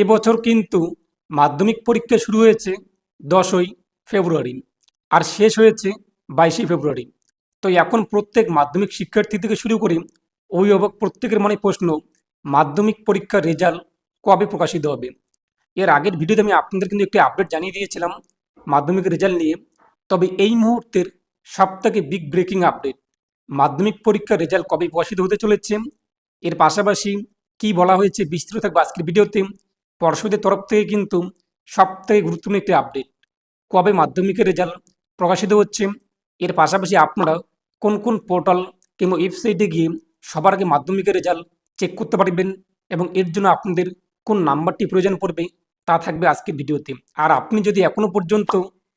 এবছর কিন্তু মাধ্যমিক পরীক্ষা শুরু হয়েছে দশই ফেব্রুয়ারি আর শেষ হয়েছে বাইশে ফেব্রুয়ারি। তো এখন প্রত্যেক মাধ্যমিক শিক্ষার্থী থেকে শুরু করে অভিভাবক প্রত্যেকের মনে প্রশ্ন, মাধ্যমিক পরীক্ষার রেজাল্ট কবে প্রকাশিত হবে? এর আগের ভিডিওতে আমি আপনাদের কিন্তু একটি আপডেট জানিয়ে দিয়েছিলাম মাধ্যমিক রেজাল্ট নিয়ে। তবে এই মুহূর্তের সবথেকে বিগ ব্রেকিং আপডেট মাধ্যমিক পরীক্ষার রেজাল্ট কবে প্রকাশিত হতে চলেছে, এর পাশাপাশি কি বলা হয়েছে বিস্তৃত থাকবে আজকের ভিডিওতে পর্ষদের তরফ থেকে কিন্তু সবথেকে গুরুত্বপূর্ণ একটি আপডেট কবে মাধ্যমিকের রেজাল্ট প্রকাশিত হচ্ছে, এর পাশাপাশি আপনারা কোন কোন পোর্টাল কিংবা ওয়েবসাইটে গিয়ে সবার আগে মাধ্যমিকের রেজাল্ট চেক করতে পারবেন এবং এর জন্য আপনাদের কোন নাম্বারটি প্রয়োজন পড়বে তা থাকবে আজকের ভিডিওতে। আর আপনি যদি এখনও পর্যন্ত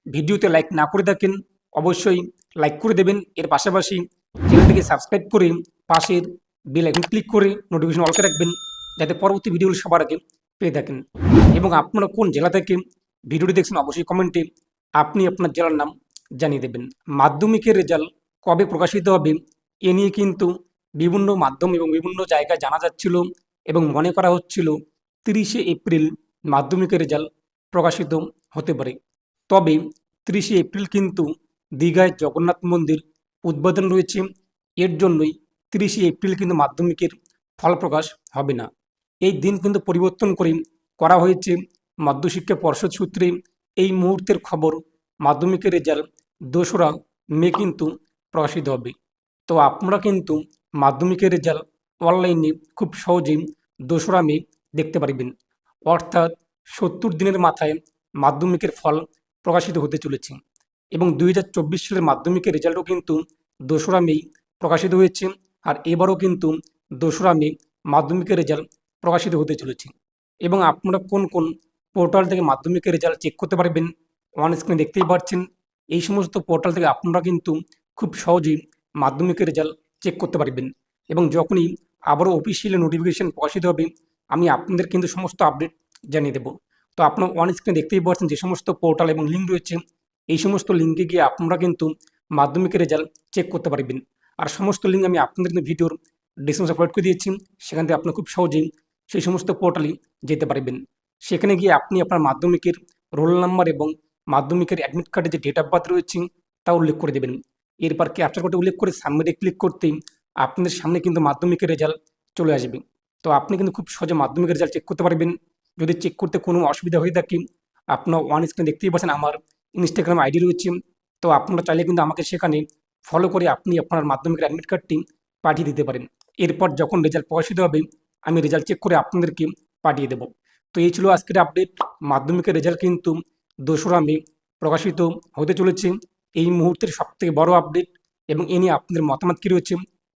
ভিডিওতে লাইক না করে থাকেন, অবশ্যই লাইক করে দেবেন। এর পাশাপাশি চ্যানেলটিকে সাবস্ক্রাইব করে পাশের বেল আইকন ক্লিক করে নোটিফিকেশন অলকে রাখবেন, যাতে পরবর্তী ভিডিওগুলো সবার আগে পেয়ে থাকেন। এবং আপনারা কোন জেলা থেকে ভিডিওটি দেখছেন অবশ্যই কমেন্টে আপনি আপনার জেলার নাম জানিয়ে দেবেন। মাধ্যমিকের রেজাল্ট কবে প্রকাশিত হবে, এ নিয়ে কিন্তু বিভিন্ন মাধ্যম এবং বিভিন্ন জায়গায় জানা যাচ্ছিল এবং মনে করা হচ্ছিল তিরিশে এপ্রিল মাধ্যমিকের রেজাল্ট প্রকাশিত হতে পারে। তবে তিরিশে এপ্রিল কিন্তু দীঘায় জগন্নাথ মন্দির উদ্বোধন রয়েছে। এর জন্যই তিরিশে এপ্রিল কিন্তু মাধ্যমিকের ফল প্রকাশ হবে না। এই দিন কিন্তু পরিবর্তন করে করা হয়েছে। মধ্যশিক্ষা পর্ষদ সূত্রে এই মুহূর্তের খবর, মাধ্যমিকের রেজাল্ট দোসরা মে কিন্তু প্রকাশিত হবে। তো আপনারা কিন্তু মাধ্যমিকের রেজাল্ট অনলাইনে খুব সহজেই দোসরা মে দেখতে পারবেন। অর্থাৎ সত্তর দিনের মাথায় মাধ্যমিকের ফল প্রকাশিত হতে চলেছে এবং দুই হাজার চব্বিশ সালের মাধ্যমিকের রেজাল্টও কিন্তু দোসরা মেই প্রকাশিত হয়েছে। আর এবারও কিন্তু দোসরা মে মাধ্যমিকের রেজাল্ট প্রকাশিত হতে চলেছে। এবং আপনারা কোন কোন পোর্টাল থেকে মাধ্যমিকের রেজাল্ট চেক করতে পারবেন অন স্ক্রিনে দেখতেই পাচ্ছেন এই সমস্ত পোর্টাল থেকে আপনারা কিন্তু খুব সহজেই মাধ্যমিকের রেজাল্ট চেক করতে পারবেন। এবং যখনই আবারও অফিসিয়ালি নোটিফিকেশন প্রকাশিত হবে, আমি আপনাদের কিন্তু সমস্ত আপডেট জানিয়ে দেবো। তো আপনার অন স্ক্রিনে দেখতেই পাচ্ছেন যে সমস্ত পোর্টাল এবং লিঙ্ক রয়েছে, এই সমস্ত লিঙ্কে গিয়ে আপনারা কিন্তু মাধ্যমিকের রেজাল্ট চেক করতে পারবেন। আর সমস্ত লিঙ্ক আমি আপনাদের কিন্তু ভিডিওর ডিসক্রিপশন প্রোভাইড করে দিয়েছি। সেখান থেকে আপনারা খুব সহজেই সেই সমস্ত পোর্টালে যেতে পারবেন। সেখানে গিয়ে আপনি আপনার মাধ্যমিকের রোল নাম্বার এবং মাধ্যমিকের অ্যাডমিট কার্ডে যে ডেট অফ বার্থ রয়েছে, তা উল্লেখ করে দেবেন। এরপর ক্যাপচার কোডে উল্লেখ করে সাবমিটে ক্লিক করতেই আপনাদের সামনে কিন্তু মাধ্যমিকের রেজাল্ট চলে আসবে। তো আপনি কিন্তু খুব সহজে মাধ্যমিকের রেজাল্ট চেক করতে পারবেন। যদি চেক করতে কোনো অসুবিধা হয়ে থাকে, আপনার ওয়ান স্ক্রিনে দেখতেই পাচ্ছেন আমার ইনস্টাগ্রাম আইডি রয়েছে। তো আপনারা চাইলে কিন্তু আমাকে সেখানে ফলো করে আপনি আপনার মাধ্যমিকের অ্যাডমিট কার্ডটি পাঠিয়ে দিতে পারেন। এরপর যখন রেজাল্ট প্রকাশিত হবে আমি রেজাল্ট চেক করে আপনাদেরকে পাঠিয়ে দেব। তো এই ছিল আজকের আপডেট মাধ্যমিকের রেজাল্ট কিন্তু দোসরা মে প্রকাশিত হতে চলেছে। এই মুহূর্তের সবথেকে বড় আপডেট এবং এ নিয়ে আপনাদের মতামত কী রয়েছে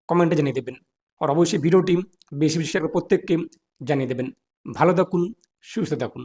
কমেন্টে জানিয়ে দেবেন। আর অবশ্যই ভিডিওটি বেশি বেশি প্রত্যেককে জানিয়ে দেবেন। ভালো থাকুন, সুস্থ থাকুন।